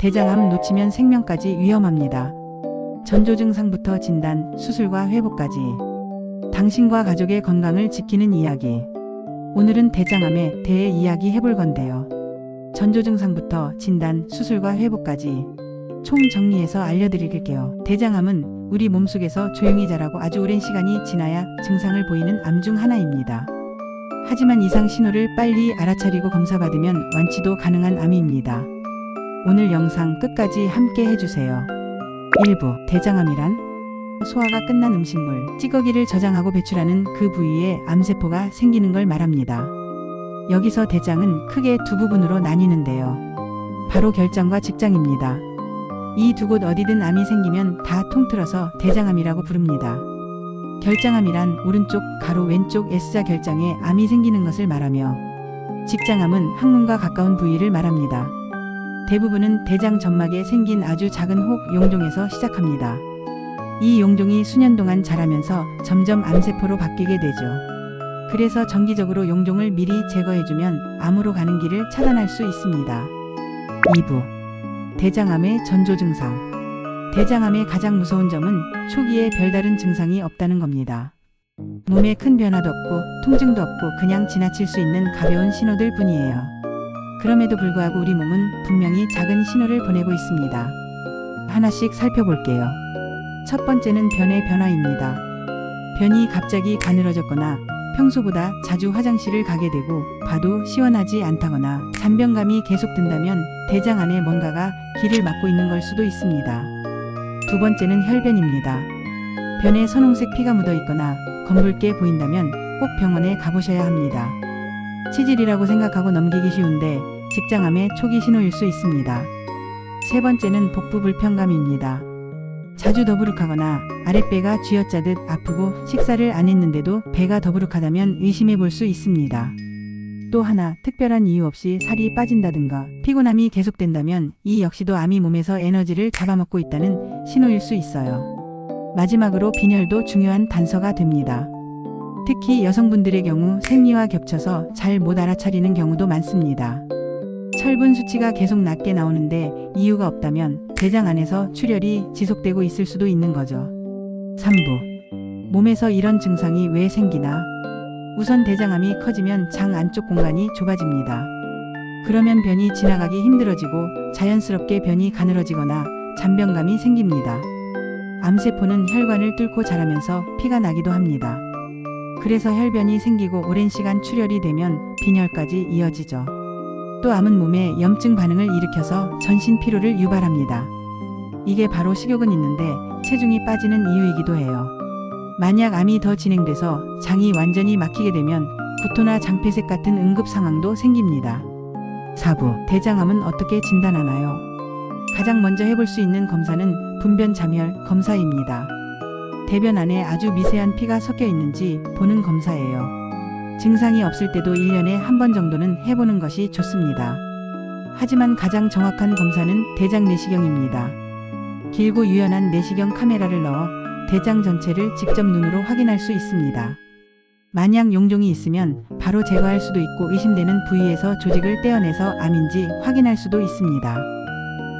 대장암 놓치면 생명까지 위험합니다. 전조 증상부터 진단, 수술과 회복까지. 당신과 가족의 건강을 지키는 이야기. 오늘은 대장암에 대해 이야기 해볼 건데요. 전조 증상부터 진단, 수술과 회복까지 총 정리해서 알려드릴게요. 대장암은 우리 몸속에서 조용히 자라고 아주 오랜 시간이 지나야 증상을 보이는 암 중 하나입니다. 하지만 이상 신호를 빨리 알아차리고 검사받으면 완치도 가능한 암입니다. 오늘 영상 끝까지 함께 해주세요. 1부 대장암이란 소화가 끝난 음식물, 찌꺼기를 저장하고 배출하는 그 부위에 암세포가 생기는 걸 말합니다. 여기서 대장은 크게 두 부분으로 나뉘는데요. 바로 결장과 직장입니다. 이 두 곳 어디든 암이 생기면 다 통틀어서 대장암이라고 부릅니다. 결장암이란 오른쪽 가로 왼쪽 S자 결장에 암이 생기는 것을 말하며 직장암은 항문과 가까운 부위를 말합니다. 대부분은 대장 점막에 생긴 아주 작은 혹 용종에서 시작합니다. 이 용종이 수년 동안 자라면서 점점 암세포로 바뀌게 되죠. 그래서 정기적으로 용종을 미리 제거해주면 암으로 가는 길을 차단할 수 있습니다. 2부 대장암의 전조 증상 대장암의 가장 무서운 점은 초기에 별다른 증상이 없다는 겁니다. 몸에 큰 변화도 없고 통증도 없고 그냥 지나칠 수 있는 가벼운 신호들 뿐이에요. 그럼에도 불구하고 우리 몸은 분명히 작은 신호를 보내고 있습니다. 하나씩 살펴볼게요. 첫 번째는 변의 변화입니다. 변이 갑자기 가늘어졌거나 평소보다 자주 화장실을 가게 되고 봐도 시원하지 않다거나 잔변감이 계속 든다면 대장 안에 뭔가가 길을 막고 있는 걸 수도 있습니다. 두 번째는 혈변입니다. 변에 선홍색 피가 묻어 있거나 검붉게 보인다면 꼭 병원에 가보셔야 합니다. 치질이라고 생각하고 넘기기 쉬운데 직장암의 초기 신호일 수 있습니다. 세 번째는 복부 불편감입니다. 자주 더부룩하거나 아랫배가 쥐어짜듯 아프고 식사를 안 했는데도 배가 더부룩하다면 의심해 볼 수 있습니다. 또 하나 특별한 이유 없이 살이 빠진다든가 피곤함이 계속된다면 이 역시도 암이 몸에서 에너지를 잡아먹고 있다는 신호일 수 있어요. 마지막으로 빈혈도 중요한 단서가 됩니다. 특히 여성분들의 경우 생리와 겹쳐서 잘 못 알아차리는 경우도 많습니다. 철분 수치가 계속 낮게 나오는데 이유가 없다면 대장 안에서 출혈이 지속되고 있을 수도 있는 거죠. 3부. 몸에서 이런 증상이 왜 생기나? 우선 대장암이 커지면 장 안쪽 공간이 좁아집니다. 그러면 변이 지나가기 힘들어지고 자연스럽게 변이 가늘어지거나 잔변감이 생깁니다. 암세포는 혈관을 뚫고 자라면서 피가 나기도 합니다. 그래서 혈변이 생기고 오랜 시간 출혈이 되면 빈혈까지 이어지죠. 또 암은 몸에 염증 반응을 일으켜서 전신 피로를 유발합니다. 이게 바로 식욕은 있는데 체중이 빠지는 이유이기도 해요. 만약 암이 더 진행돼서 장이 완전히 막히게 되면 구토나 장폐색 같은 응급 상황도 생깁니다. 4부 대장암은 어떻게 진단하나요? 가장 먼저 해볼 수 있는 검사는 분변 잠혈 검사입니다. 대변 안에 아주 미세한 피가 섞여 있는지 보는 검사예요. 증상이 없을 때도 1년에 한 번 정도는 해보는 것이 좋습니다. 하지만 가장 정확한 검사는 대장 내시경입니다. 길고 유연한 내시경 카메라를 넣어 대장 전체를 직접 눈으로 확인할 수 있습니다. 만약 용종이 있으면 바로 제거할 수도 있고 의심되는 부위에서 조직을 떼어내서 암인지 확인할 수도 있습니다.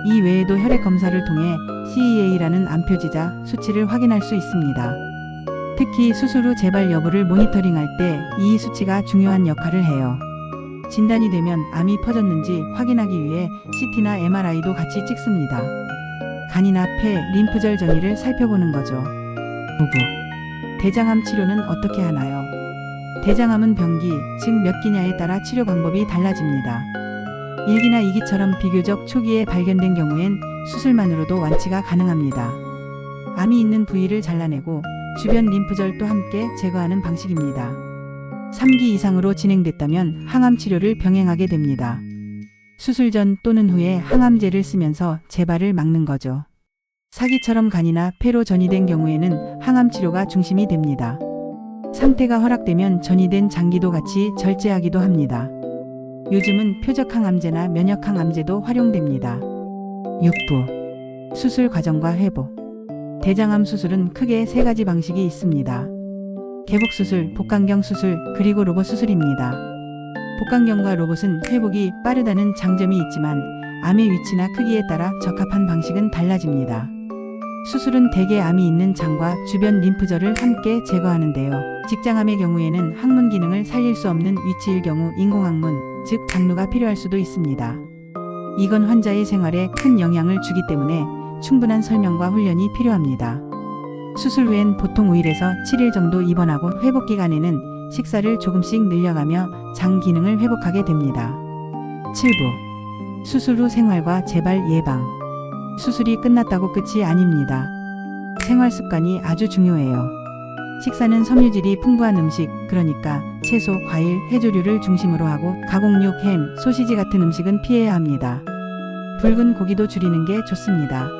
이 외에도 혈액 검사를 통해 CEA라는 암표지자 수치를 확인할 수 있습니다. 특히 수술 후 재발 여부를 모니터링할 때 이 수치가 중요한 역할을 해요. 진단이 되면 암이 퍼졌는지 확인하기 위해 CT나 MRI도 같이 찍습니다. 간이나 폐, 림프절 전이를 살펴보는 거죠. 5부. 대장암 치료는 어떻게 하나요? 대장암은 병기, 즉 몇 기냐에 따라 치료 방법이 달라집니다. 1기나 2기처럼 비교적 초기에 발견된 경우엔 수술만으로도 완치가 가능합니다. 암이 있는 부위를 잘라내고 주변 림프절도 함께 제거하는 방식입니다. 3기 이상으로 진행됐다면 항암 치료를 병행하게 됩니다. 수술 전 또는 후에 항암제를 쓰면서 재발을 막는 거죠. 사기처럼 간이나 폐로 전이된 경우에는 항암 치료가 중심이 됩니다. 상태가 허락되면 전이된 장기도 같이 절제하기도 합니다. 요즘은 표적 항암제나 면역 항암제도 활용됩니다. 6부. 수술 과정과 회복. 대장암 수술은 크게 세 가지 방식이 있습니다. 개복 수술, 복강경 수술, 그리고 로봇 수술입니다. 복강경과 로봇은 회복이 빠르다는 장점이 있지만 암의 위치나 크기에 따라 적합한 방식은 달라집니다. 수술은 대개 암이 있는 장과 주변 림프절을 함께 제거하는데요. 직장암의 경우에는 항문 기능을 살릴 수 없는 위치일 경우 인공항문, 즉 장루가 필요할 수도 있습니다. 이건 환자의 생활에 큰 영향을 주기 때문에 충분한 설명과 훈련이 필요합니다. 수술 후엔 보통 5일에서 7일 정도 입원하고 회복 기간에는 식사를 조금씩 늘려가며 장 기능을 회복하게 됩니다. 7부 수술 후 생활과 재발 예방 수술이 끝났다고 끝이 아닙니다. 생활 습관이 아주 중요해요. 식사는 섬유질이 풍부한 음식, 그러니까 채소, 과일, 해조류를 중심으로 하고 가공육, 햄, 소시지 같은 음식은 피해야 합니다. 붉은 고기도 줄이는 게 좋습니다.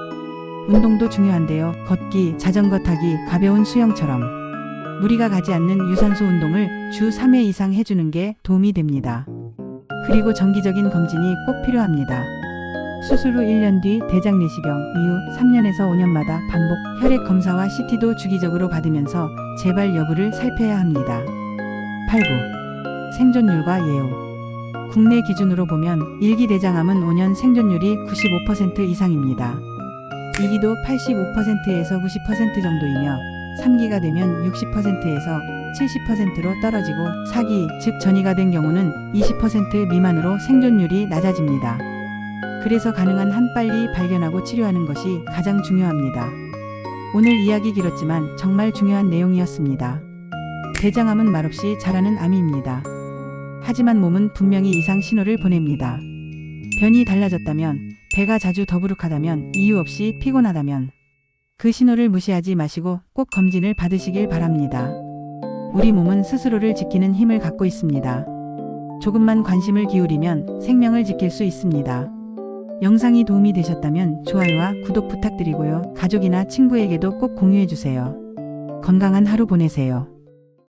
운동도 중요한데요. 걷기, 자전거 타기, 가벼운 수영처럼 무리가 가지 않는 유산소 운동을 주 3회 이상 해주는 게 도움이 됩니다. 그리고 정기적인 검진이 꼭 필요합니다. 수술 후 1년 뒤 대장 내시경 이후 3년에서 5년마다 반복 혈액 검사와 CT도 주기적으로 받으면서 재발 여부를 살펴야 합니다. 8구 생존율과 예후 국내 기준으로 보면 1기 대장암은 5년 생존율이 95% 이상입니다. 2기도 85%에서 90% 정도이며 3기가 되면 60%에서 70%로 떨어지고 4기 즉 전이가 된 경우는 20% 미만으로 생존율이 낮아집니다. 그래서 가능한 한 빨리 발견하고 치료하는 것이 가장 중요합니다. 오늘 이야기 길었지만 정말 중요한 내용이었습니다. 대장암은 말없이 자라는 암입니다. 하지만 몸은 분명히 이상 신호를 보냅니다. 변이 달라졌다면, 배가 자주 더부룩하다면, 이유 없이 피곤하다면, 그 신호를 무시하지 마시고 꼭 검진을 받으시길 바랍니다. 우리 몸은 스스로를 지키는 힘을 갖고 있습니다. 조금만 관심을 기울이면 생명을 지킬 수 있습니다. 영상이 도움이 되셨다면 좋아요와 구독 부탁드리고요. 가족이나 친구에게도 꼭 공유해주세요. 건강한 하루 보내세요.